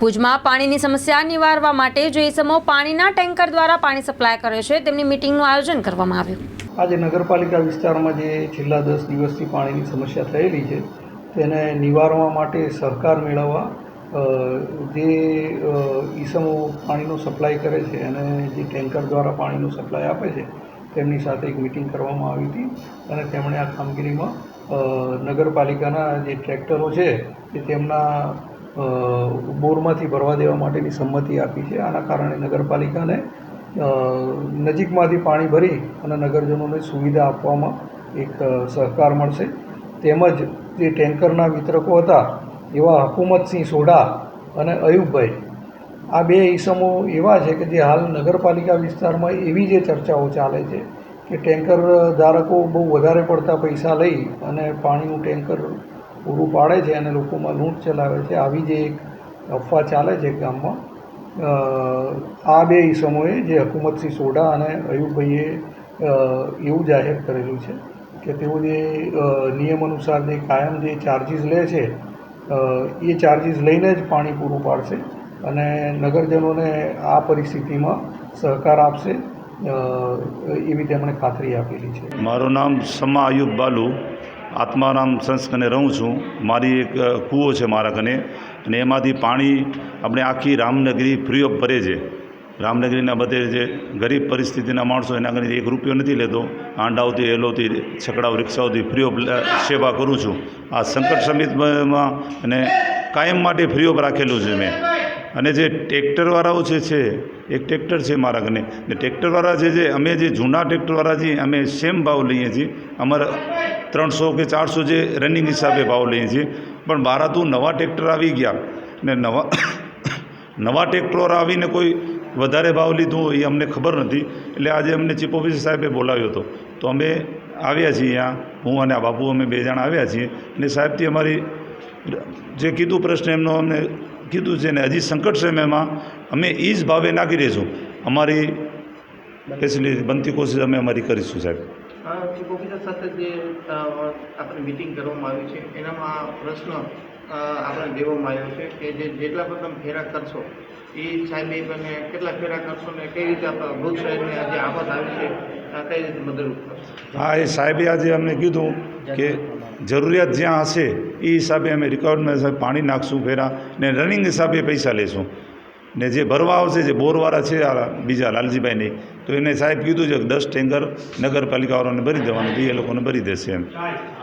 ભુજમાં પાણીની સમસ્યા નિવારવા માટે જે ઇસમો પાણીના ટેન્કર દ્વારા પાણી સપ્લાય કરે છે. તેમની મિટિંગનું આયોજન કરવામાં આવ્યું. આજે નગરપાલિકા વિસ્તારમાં જે છેલ્લા દસ દિવસથી પાણીની સમસ્યા થયેલી છે, તેને નિવારવા માટે સહકાર મેળવવા જે ઈસમો પાણીનો સપ્લાય કરે છે અને જે ટેન્કર દ્વારા પાણીનો સપ્લાય આપે છે, તેમની સાથે એક મિટિંગ કરવામાં આવી હતી અને તેમણે આ કામગીરીમાં નગરપાલિકાના જે ટ્રેક્ટરો છે તે તેમના બોરમાંથી ભરવા દેવા માટેની સંમતિ આપી છે. આના કારણે નગરપાલિકાને નજીકમાંથી પાણી ભરી અને નગરજનોને સુવિધા આપવામાં એક સહકાર મળશે. તેમજ જે ટેન્કરના વિતરકો હતા, એવા હકુમતસિંહ સોઢા અને અયુબભાઈ, આ બે ઈસમો એવા છે કે જે હાલ નગરપાલિકા વિસ્તારમાં એવી જે ચર્ચાઓ ચાલે છે કે ટેન્કર ધારકો બહુ વધારે પડતા પૈસા લઈ અને પાણીનું ટેન્કર પૂરું પાડે છે અને લોકોમાં લૂંટ ચલાવે છે. આવી જે એક અફવા ચાલે છે ગામમાં આ બે ઈસમોએ જે હકુમતસિંહ સોઢા અને અયુબભાઈએ અ, એવું જાહેર કરેલું છે કે તેઓ જે નિયમ અનુસાર જે કાયમ જે ચાર્જિસ લે છે એ ચાર્જિસ લઈને જ પાણી પૂરું પાડશે અને નગરજનોને આ પરિસ્થિતિમાં સહકાર આપશે એવી તેમણે ખાતરી આપેલી છે. મારું નામ સમા અયુબ બાલુ. આત્મારામ સંસ કને રહું છું. મારી એક કૂવો છે મારા કને અને એમાંથી પાણી આપણે આખી રામનગરી ફ્રી ઓફ ભરે છે. રામનગરીના બધે જે ગરીબ પરિસ્થિતિના માણસો એના કરીને એક રૂપિયો નથી લેતો. આંડાઓથી, એલોથી, છકડાઓ, રિક્ષાઓથી ફ્રી ઓફ સેવા કરું છું. આ સંકટ સમિતમાં અને કાયમ માટે ફ્રી ઓફ રાખેલું છે મેં. અને જે ટ્રેક્ટરવાળાઓ જે છે, એક ટ્રેક્ટર છે મારા કને ને ટ્રેક્ટરવાળા જે અમે જે જૂના ટ્રેક્ટરવાળા છીએ, અમે સેમ ભાવ લઈએ છીએ. અમારા ત્રણસો કે ચારસો જે રનિંગ હિસાબે ભાવ લઈએ છીએ. પણ બારાતું નવા ટ્રેક્ટર આવી ગયા. ને નવા નવા ટ્રેક્ટર આવીને કોઈ વધારે ભાવ લીધું એ અમને ખબર નથી. એટલે આજે અમને ચીફ ઓફિસર સાહેબે બોલાવ્યો હતો. તો અમે આવ્યા છીએ અહીંયા. હું અને આ બાપુ અમે બે જણા આવ્યા છીએ. અને સાહેબથી અમારી જે કીધું પ્રશ્ન એમનો અમને કીધું છે ને હજી સંકટ સમયમાં અમે એ જ ભાવે નાખી દઈશું. અમારી ફેસિલિટી બનતી કોશિશ અમે અમારી કરીશું સાહેબ. ઓફિસર સાથે જે આપણે મિટિંગ કરવામાં આવી છે, એનામાં પ્રશ્ન આપણે દેવામાં આવ્યો છે કે જે જેટલા પણ તમે ફેરા કરશો એ સાહેબ તમે કેટલા ફેરા કરશો ને કઈ રીતે ભુજ શહેરને આજે આફત આવી છે? કઈ રીતે મદદરૂપ કરશો હા, એ સાહેબે આજે અમને કીધું કે જરૂરિયાત જ્યાં હશે એ હિસાબે અમે રિકવરમેન્ટ પાણી નાખશું ફેરા ને રનિંગ હિસાબે પૈસા લેશું. ને જે ભરવા આવશે, જે બોરવાળા છે, આ બીજા લાલજીભાઈની, તો એને સાહેબ કીધું છે કે દસ ટેન્કર નગરપાલિકાવાળાને ભરી દેવાનું, તો એ લોકોને ભરી દેશે એમ.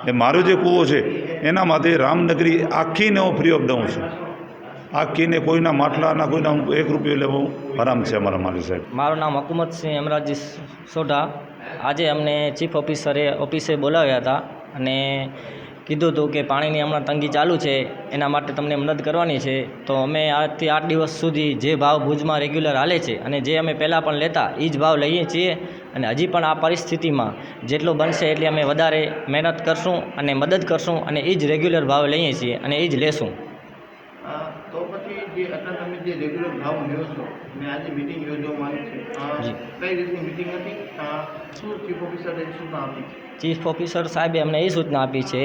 ને મારો જે કૂવો છે, એના માટે રામનગરી આખીને હું ફ્રી ઓફ દઉં છું. આખીને કોઈના માટલાના કોઈના એક રૂપિયો લેવો હરામ છે અમારા મારી સાહેબ. મારું નામ હકુમતસિંહ હેમરાજી સોઢા. આજે અમને ચીફ ઓફિસરે ઓફિસે બોલાવ્યા હતા અને કીધું હતું કે પાણીની હમણાં તંગી ચાલુ છે, એના માટે તમને મદદ કરવાની છે. તો અમે આજથી આઠ દિવસ સુધી જે ભાવ ભુજમાં રેગ્યુલર હાલે છે અને જે અમે પહેલાં પણ લેતા એ જ ભાવ લઈએ છીએ. અને હજી પણ આ પરિસ્થિતિમાં જેટલું બનશે એટલી અમે વધારે મહેનત કરશું અને મદદ કરશું અને એ જ રેગ્યુલર ભાવ લઈએ છીએ અને એ જ લેશું. તો પછી જે અત્યારે તમે જે રેગ્યુલર ભાવ લ્યો છો અને આજે મિટિંગ યોજવામાં આવી છે કઈ રીતની મિટિંગ હતી? શું ચીફ ઓફિસરે સૂચના આપી ચીફ ઓફિસર સાહેબે અમને એ સૂચના આપી છે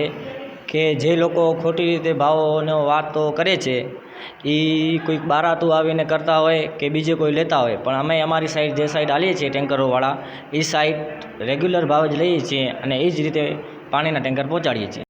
કે જે લોકો ખોટી રીતે ભાવોનો વાતો કરે છે એ કોઈક બારાતું આવીને કરતા હોય કે બીજે કોઈ લેતા હોય પણ અમે અમારી સાઈડ જે સાઈડ આલીએ છીએ ટેન્કરોવાળા એ સાઈડ રેગ્યુલર ભાવ જ લઈએ છીએ અને એ જ રીતે પાણીના ટેન્કર પહોંચાડીએ છીએ.